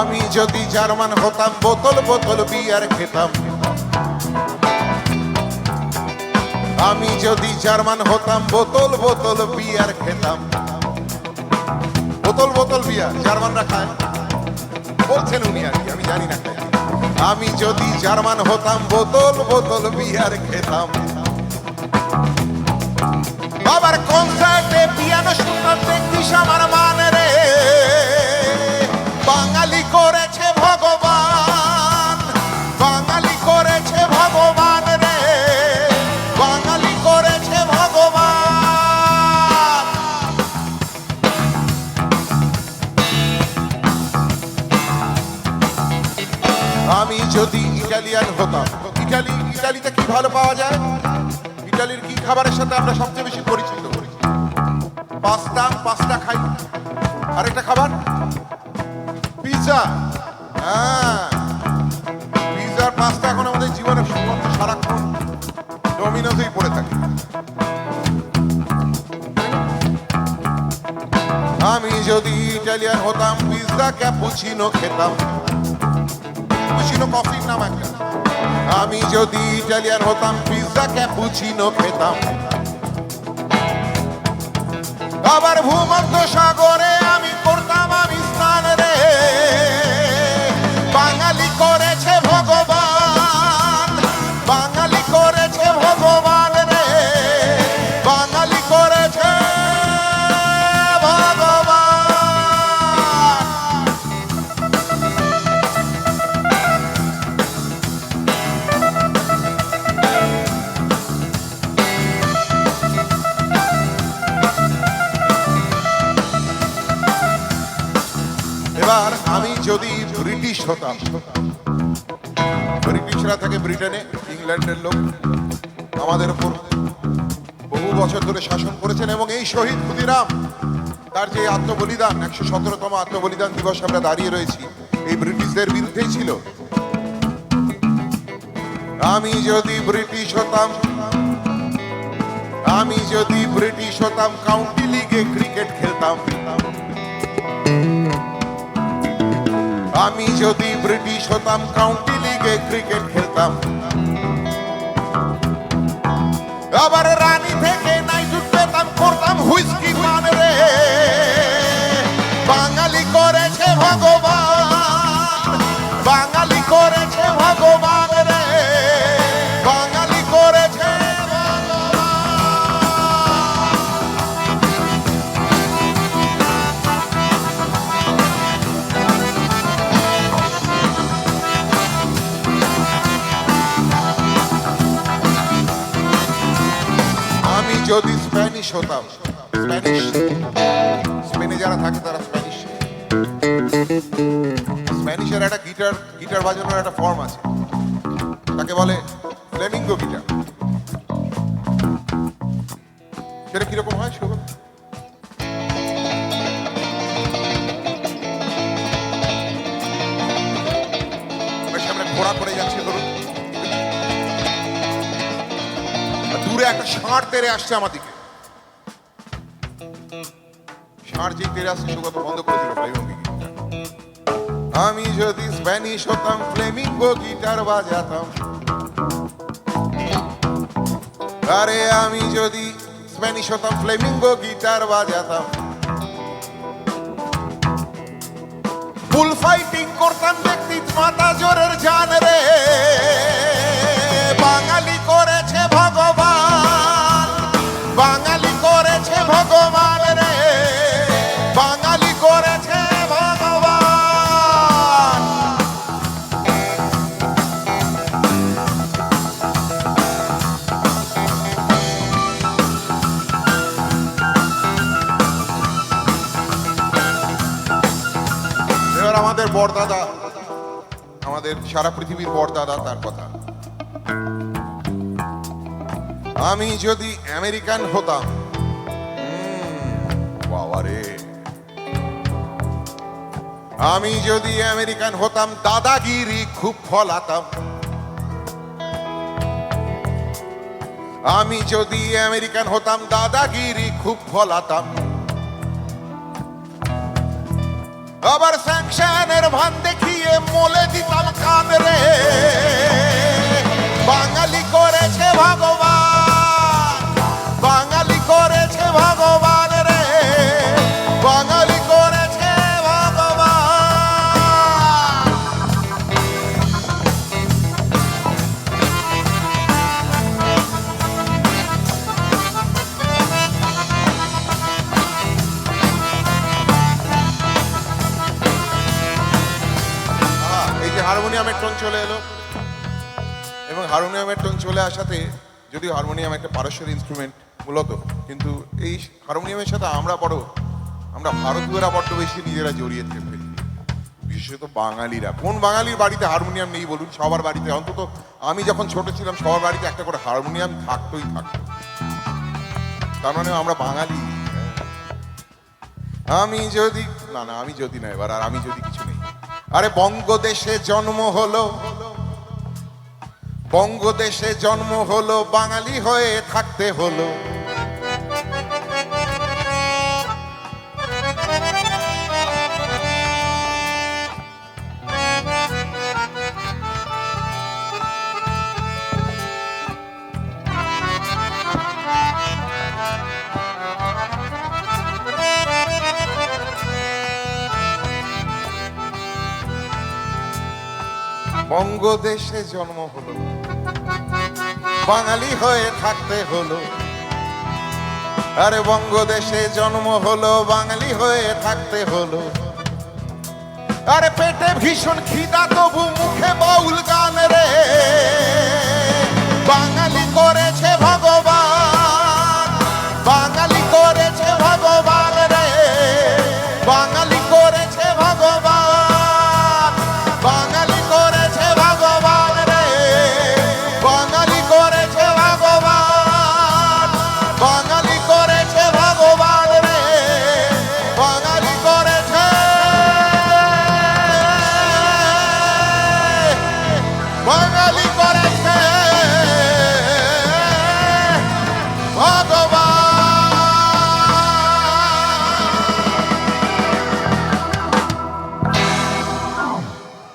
আমি যদি জার্মান হতাম, বোতল বোতল বিয়ার খেতাম। আমি যদি জার্মান হতাম, বোতল বোতল বিয়ার খেতাম। বোতল বোতল বিয়ার, জার্মানরা খায়। বলছেন উনি আর কি, আমি জানি না। খায় আমি যদি জার্মান হতাম, বোতল বোতল বিয়ার খেতাম। বাবার কনসার্টে পিয়ানো শুনতাম দেখতিস আমার মান রে বাঙালি করেছে আমি যদি ইটালিয়ান হতাম। ইটালি, ইটালিতে কি ভালো পাওয়া যায়? ইটালির কি খাবারের সাথে আমরা সবচেয়ে বেশি পরিচিত? পাস্তা পাস্তা খাই। আরেকটা খাবার? পিৎজা। হ্যাঁ। পিৎজার পাস্তা এখন আমাদের জীবনে সুগন্ধ সারাক্ষণ ডমিনোজেই পড়ে থাকে। আমি যদি ইটালিয়ান হতাম, পিৎজা, ক্যাপুচিনো খেতাম। আমি যদি ইটালিয়ান হতাম পিৎজা ক্যাপুচিনো খেতাম আবার ভূমধ্য সাগরে আমি করতাম এবার আমি যদি ব্রিটিশ হতাম। ব্রিটিশরা থাকে ব্রিটেনে, ইংল্যান্ডের লোক। আমাদের উপর বহু বছর ধরে শাসন করেছেন এবং এই শহীদ ক্ষুদিরাম, তার যে আত্মবলিদান, একশো সতেরোতম আত্মবলিদান দিবস আমরা দাঁড়িয়ে রয়েছি, এই ব্রিটিশদের বিরুদ্ধেই ছিল। আমি যদি ব্রিটিশ হতাম, আমি যদি ব্রিটিশ হতাম কাউন্টি লিগে ক্রিকেট খেলতাম। আমি যদি ব্রিটিশ হতাম কাউন্টি লিগে ক্রিকেট খেলতাম। আবার রানী থেকে নাই পেতাম, করতাম হুইস্কি মানে রে। যদি স্প্যানিশ হতাম স্প্যানিশ স্পেনে যারা থাকে তারা স্প্যানিশ স্প্যানিশের একটা গিটার গিটার বাজানোর একটা ফর্ম আছে। তাকে বলে ফ্লেমিঙ্গো গিটার সেটা কীরকম হয় শুভ একটা ষাঁড় তেরে আসছে আমার দিকে। ষাঁড় যেই তেরে আসছে সুগত বন্ধ করে দিল আমি যদি স্প্যানিশ হতাম, ফ্লেমিঙ্গো গিটার বাজাতাম। আরে আমি যদি স্প্যানিশ হতাম, ফ্লেমিঙ্গো গিটার বাজাতাম। ফুল ফাইটিং করতাম ব্যক্তি মাতা জোরের জান রে। বাঙালি বরদাদা। আমাদের সারা পৃথিবীর বরদাদা তার কথা। আমি যদি আমেরিকান হতাম উম, বাবা রে। আমি যদি আমেরিকান হতাম দাদাগিরি খুব ফলাতাম। আমি যদি আমেরিকান হতাম দাদাগিরি খুব ফলাতাম। আবার স্যাংশনের ভান দেখিয়ে মোলে দিতাম কান রে। বাঙালি করেছে ভগবান চলে এলো। এবং হারমোনিয়ামের টোন চলে আসাতে যদিও হারমোনিয়াম একটা পারস্যের ইনস্ট্রুমেন্ট মূলত, কিন্তু এই হারমোনিয়ামের সাথে আমরা বড়, আমরা ভারতীয়রা বড্ড বেশি নিজেরা জড়িয়ে থাকবে বিশেষত বাঙালিরা। কোন বাঙালির বাড়িতে হারমোনিয়াম নেই বলুন? সবার বাড়িতে। অন্তত আমি যখন ছোট ছিলাম, সবার বাড়িতে একটা করে হারমোনিয়াম থাকতোই থাকতো। তার মানে আমরা বাঙালি। আমি যদি না না, আমি যদি না এবার, আর আমি যদি কিছু আরে বঙ্গদেশে জন্ম হলো। বঙ্গদেশে জন্ম হলো বাঙালি হয়ে থাকতে হলো। বঙ্গদেশে জন্ম হলো। বাঙালি হয়ে থাকতে হলো। আরে বঙ্গদেশে জন্ম হলো, বাঙালি হয়ে থাকতে হলো। আরে পেটে ভীষণ খিদা, তবু মুখে বাউল